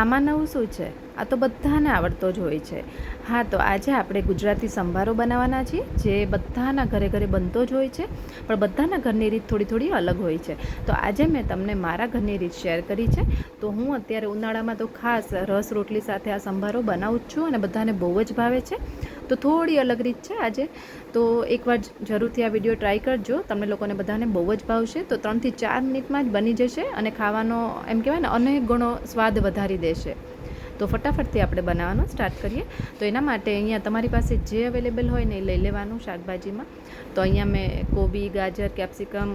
આમાં નવું શું છે? આ તો બધાને આવડતો જ હોય છે. હા, તો આજે આપણે ગુજરાતી સંભારો બનાવવાના છીએ, જે બધાના ઘરે ઘરે બનતો જ હોય છે, પણ બધાના ઘરની રીત થોડી થોડી અલગ હોય છે. તો આજે મેં તમને મારા ઘરની રીત શેર કરી છે. તો હું અત્યારે ઉનાળામાં તો ખાસ રસ રોટલી સાથે આ સંભારો બનાવું જ છું અને બધાને બહુ જ ભાવે છે. તો થોડી અલગ રીત છે આજે. તો એકવાર જરૂરથી આ વીડિયો ટ્રાય કરજો. તમને લોકોને બધાને બહુ જ ભાવશે. તો ત્રણથી ચાર મિનિટમાં જ બની જશે અને ખાવાનો, એમ કહેવાય ને અનેક ગણો સ્વાદ વધારી દેશે. તો ફટાફટથી આપણે બનાવવાનું સ્ટાર્ટ કરીએ. તો એના માટે અહીંયા તમારી પાસે જે અવેલેબલ હોય ને એ લઈ લેવાનું શાકભાજીમાં. તો અહીંયા મેં કોબી, ગાજર કેપ્સિકમ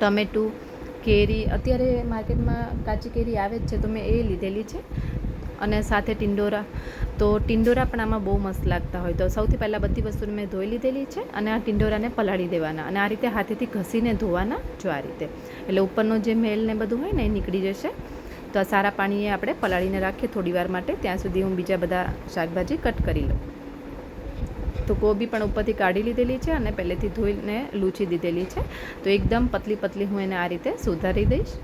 ટમેટું, કેરી, અત્યારે માર્કેટમાં કાચી કેરી આવે જ છે તો મેં એ લીધેલી છે. અને સાથે ટિંડોરા. તો ટિંડોરા પણ આમાં બહુ મસ્ત લાગતા હોય. તો સૌથી પહેલાં બધી વસ્તુને મેં ધોઈ લીધેલી છે અને આ ટિંડોરાને પલાળી દેવાના અને આ રીતે હાથેથી ઘસીને ધોવાના જો આ રીતે. એટલે ઉપરનો જે મેલ ને બધું હોય ને એ નીકળી જશે. તો આ સારા પાણીએ આપણે પલાળીને રાખીએ થોડી વાર માટે. ત્યાં સુધી હું બીજા બધા શાકભાજી કટ કરી લઉં. તો કોબી પણ ઉપરથી કાઢી લીધેલી છે અને પહેલેથી ધોઈને લૂછી દીધેલી છે. તો એકદમ પતલી પતલી હું એને આ રીતે સુધારી દઈશ.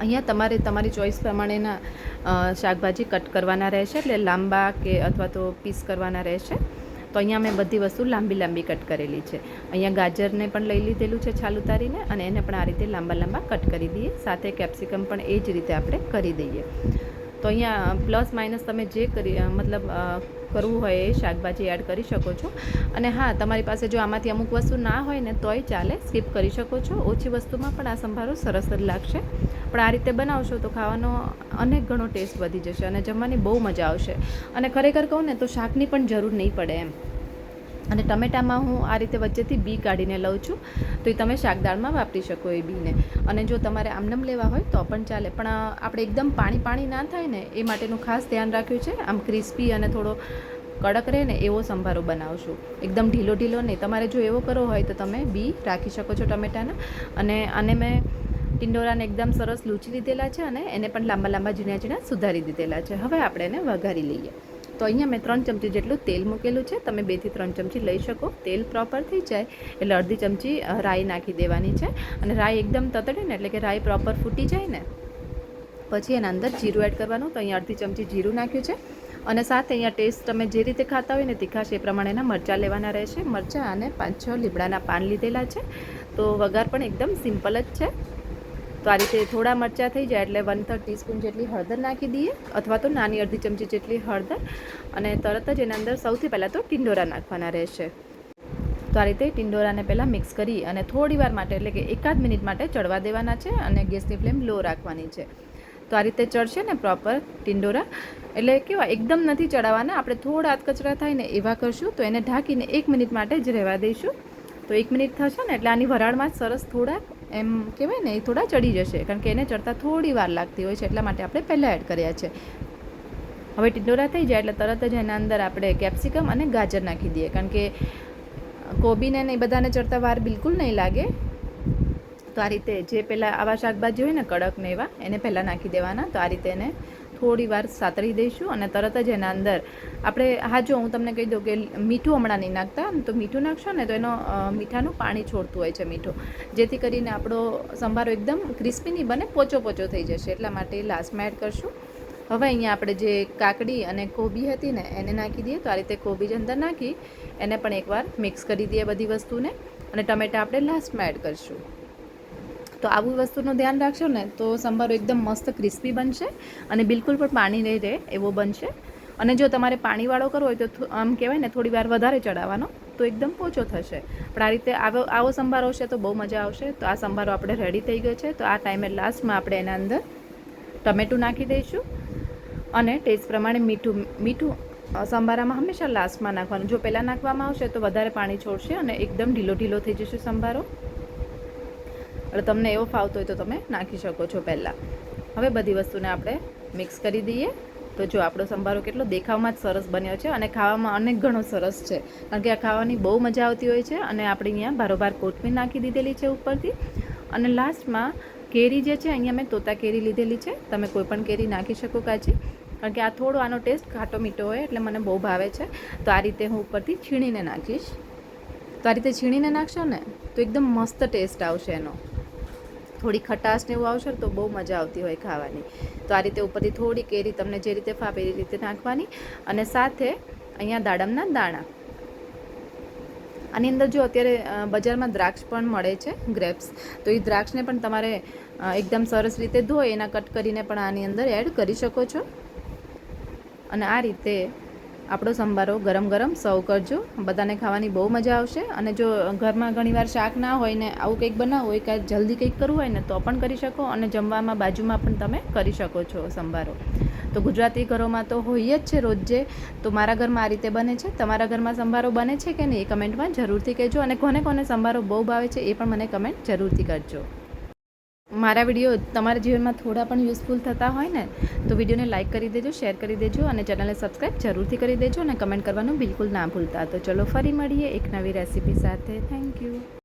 અહીંયા તમારે તમારી ચોઈસ પ્રમાણેના શાકભાજી કટ કરવાના રહેશે, એટલે લાંબા કે અથવા તો પીસ કરવાના રહેશે. તો અહીંયા મેં બધી વસ્તુ લાંબી લાંબી કટ કરેલી છે. અહીંયા ગાજરને પણ લઈ લીધેલું છે છાલ ઉતારીને અને એને પણ આ રીતે લાંબા લાંબા કટ કરી દઈએ. સાથે કેપ્સિકમ પણ એ જ રીતે આપણે કરી દઈએ. તો અહીંયા પ્લસ માઇનસ તમે જે કરી મતલબ કરવું હોય એ શાકભાજી એડ કરી શકો છો. અને હા, તમારી પાસે જો આમાંથી અમુક વસ્તુ ના હોય ને તોય ચાલે, સ્કીપ કરી શકો છો. ઓછી વસ્તુમાં પણ આ સંભારો સરસ જ લાગશે. પણ આ રીતે બનાવશો તો ખાવાનો અનેક ગણો ટેસ્ટ વધી જશે અને જમવાની બહુ મજા આવશે. અને ખરેખર કહું ને તો શાકની પણ જરૂર નહીં પડે એમ. અને ટમેટામાં હું આ રીતે વચ્ચેથી બી કાઢીને લઉં છું. તો એ તમે શાકદાળમાં વાપરી શકો એ બીને. અને જો તમારે આમનમ લેવા હોય તો પણ ચાલે. પણ આપણે એકદમ પાણી પાણી ના થાય ને, એ માટેનું ખાસ ધ્યાન રાખ્યું છે. આમ ક્રિસ્પી અને થોડો કડક રહે ને, એવો સંભારો બનાવશું. એકદમ ઢીલો ઢીલો નહીં. તમારે જો એવો કરવો હોય તો તમે બી રાખી શકો છો ટમેટાના. અને આને મેં ટિંડોરાને એકદમ સરસ લૂંચી લીધેલા છે અને એને પણ લાંબા લાંબા ઝીણા ઝીણા સુધારી દીધેલા છે. હવે આપણે એને વઘારી લઈએ. તો અહીંયા મેં ત્રણ ચમચી જેટલું તેલ મૂકેલું છે. તમે બેથી ત્રણ ચમચી લઈ શકો. તેલ પ્રોપર થઈ જાય. એટલે અડધી ચમચી રાઈ નાખી દેવાની છે. અને રાઈ એકદમ તતડે ને એટલે કે રાઈ પ્રોપર ફૂટી જાય ને, પછી એના અંદર જીરું એડ કરવાનું. તો અહીંયા અડધી ચમચી જીરું નાખ્યું છે. અને સાથે અહીંયા ટેસ્ટ તમે જે રીતે ખાતા હોય ને તીખાશ એ પ્રમાણેના મરચાં લેવાના રહેશે. મરચાં અને પાંચ છ લીમડાના પાન લીધેલા છે. તો વઘાર પણ એકદમ સિમ્પલ જ છે. તો આ રીતે થોડા મરચાં થઈ જાય એટલે વન થર્ડ ટીસ્પૂન જેટલી હળદર નાખી દઈએ અથવા તો નાની અડધી ચમચી જેટલી હળદર અને તરત જ એના અંદર સૌથી પહેલાં તો ટિંડોરા નાખવાના રહેશે. તો આ રીતે ટિંડોરાને પહેલાં મિક્સ કરી અને થોડી વાર માટે એટલે કે એકાદ મિનિટ માટે ચડવા દેવાના છે અને ગેસની ફ્લેમ લો રાખવાની છે. તો આ રીતે ચડશે ને પ્રોપર ટિંડોરા. એટલે કેવા એકદમ નથી ચડાવવાના, આપણે થોડા કચરા થાય ને એવા કરશું તો એને ઢાંકીને એક મિનિટ માટે જ રહેવા દઈશું. તો એક મિનિટ થશે ને એટલે આની વરાળમાં સરસ થોડા એમ કહેવાય ને, એ થોડા ચડી જશે, કારણ કે એને ચડતા થોડી વાર લાગતી હોય છે, એટલા માટે આપણે પહેલાં એડ કર્યા છે. હવે ટિંડોરા થઈ જાય એટલે તરત જ એના અંદર આપણે કેપ્સિકમ અને ગાજર નાખી દઈએ, કારણ કે કોબીને ને એ બધાને ચડતા વાર બિલકુલ નહીં લાગે. તો આ રીતે જે પહેલાં આવા શાકભાજી હોય ને, કડક ને એવા, એને પહેલાં નાખી દેવાના, તો આ રીતે એને થોડી વાર સાતરી દઈશું અને તરત જ એના અંદર આપણે, હા જો હું તમને કહી દઉં કે મીઠું હમણાં નહીં નાખતા, તો મીઠું નાખશો ને તો એનો મીઠાનું પાણી છોડતું હોય છે મીઠું. જેથી કરીને આપણો સંભારો એકદમ ક્રિસ્પી નહીં બને પોચો પોચો થઈ જશે. એટલા માટે લાસ્ટમાં એડ કરશું. હવે અહીંયા આપણે જે કાકડી અને કોબી હતી ને, એને નાખી દઈએ. તો આ રીતે કોબી જ અંદર નાખી, એને પણ એકવાર મિક્સ કરી દઈએ બધી વસ્તુને. અને ટમેટા આપણે લાસ્ટમાં એડ કરીશું. તો આવું વસ્તુનું ધ્યાન રાખશો ને તો સંભારો એકદમ મસ્ત ક્રિસ્પી બનશે અને બિલકુલ પણ પાણી નહીં રહે એવો બનશે. અને જો તમારે પાણીવાળો કરવો હોય તો આમ કહેવાય ને થોડી વાર વધારે ચડાવવાનો તો એકદમ પોચો થશે. પણ આ રીતે આવો આવો સંભારો હશે તો બહુ મજા આવશે. તો આ સંભારો આપણે રેડી થઈ ગયો છે. તો આ ટાઈમે લાસ્ટમાં આપણે એના અંદર ટમેટું નાખી દઈશું. અને ટેસ્ટ પ્રમાણે મીઠું મીઠું સંભારામાં હંમેશા લાસ્ટમાં નાખવાનું. જો પહેલાં નાખવામાં આવશે તો વધારે પાણી છોડશે અને એકદમ ઢીલો ઢીલો થઈ જશે સંભારો. એટલે તમને એવો ફાવતો હોય તો તમે નાખી શકો છો પહેલાં. હવે બધી વસ્તુને આપણે મિક્સ કરી દઈએ. તો જો આપણો સંભારો કેટલો દેખાવમાં જ સરસ બન્યો છે અને ખાવામાં અનેક ઘણો સરસ છે. કારણ કે આ ખાવાની બહુ મજા આવતી હોય છે અને આપણે અહીંયા બારોબાર કોથમીર નાખી દીધેલી છે ઉપરથી. અને લાસ્ટમાં કેરી જે છે અહીંયા મેં તોતા કેરી લીધેલી છે. તમે કોઈ પણ કેરી નાખી શકો કાચી. કારણ કે આ થોડો આનો ટેસ્ટ ખાટો મીઠો હોય એટલે મને બહુ ભાવે છે. તો આ રીતે હું ઉપરથી છીણીને નાખીશ. તો આ રીતે છીણીને નાખશો ને, તો એકદમ મસ્ત ટેસ્ટ આવશે એનો. થોડી ખટાશ ને એવું આવશે તો બહુ મજા આવતી હોય ખાવાની. તો આ રીતે ઉપરથી થોડી કેરી તમને જે રીતે ફાવે એ રીતે નાખવાની. અને સાથે અહીંયા દાડમના દાણા. આની અંદર જો અત્યારે બજારમાં દ્રાક્ષ પણ મળે છે ગ્રેપ્સ તો એ દ્રાક્ષને પણ તમારે એકદમ સરસ રીતે ધોઈ એના કટ કરીને પણ આની અંદર એડ કરી શકો છો. અને આ રીતે આપણો સંભારો ગરમ ગરમ સર્વ કરજો. બધાને ખાવાની બહુ મજા આવશે. અને જો ઘરમાં ઘણીવાર શાક ના હોય ને આવું કંઈક બનાવવું હોય, કાંઈ જલ્દી કંઈક કરવું હોય ને તો પણ કરી શકો અને જમવામાં બાજુમાં પણ તમે કરી શકો છો સંભારો. તો ગુજરાતી ઘરોમાં તો હોય જ છે રોજે. તો મારા ઘરમાં આ રીતે બને છે. તમારા ઘરમાં સંભારો બને છે કે નહીં એ કમેન્ટમાં જરૂરથી કહેજો. અને કોને કોને સંભારો બહુ ભાવે છે એ પણ મને કમેન્ટ જરૂરથી કરજો. મારા વીડિયો તમારા જીવનમાં થોડા પણ યુઝફુલ થતા હોય ને, તો વિડીયોને લાઇક કરી દેજો શેર કરી દેજો અને ચેનલને સબસ્ક્રાઈબ જરૂરથી કરી દેજો અને કમેન્ટ કરવાનું બિલકુલ ના ભૂલતા. તો ચલો ફરી મળીએ એક નવી રેસીપી સાથે. Thank you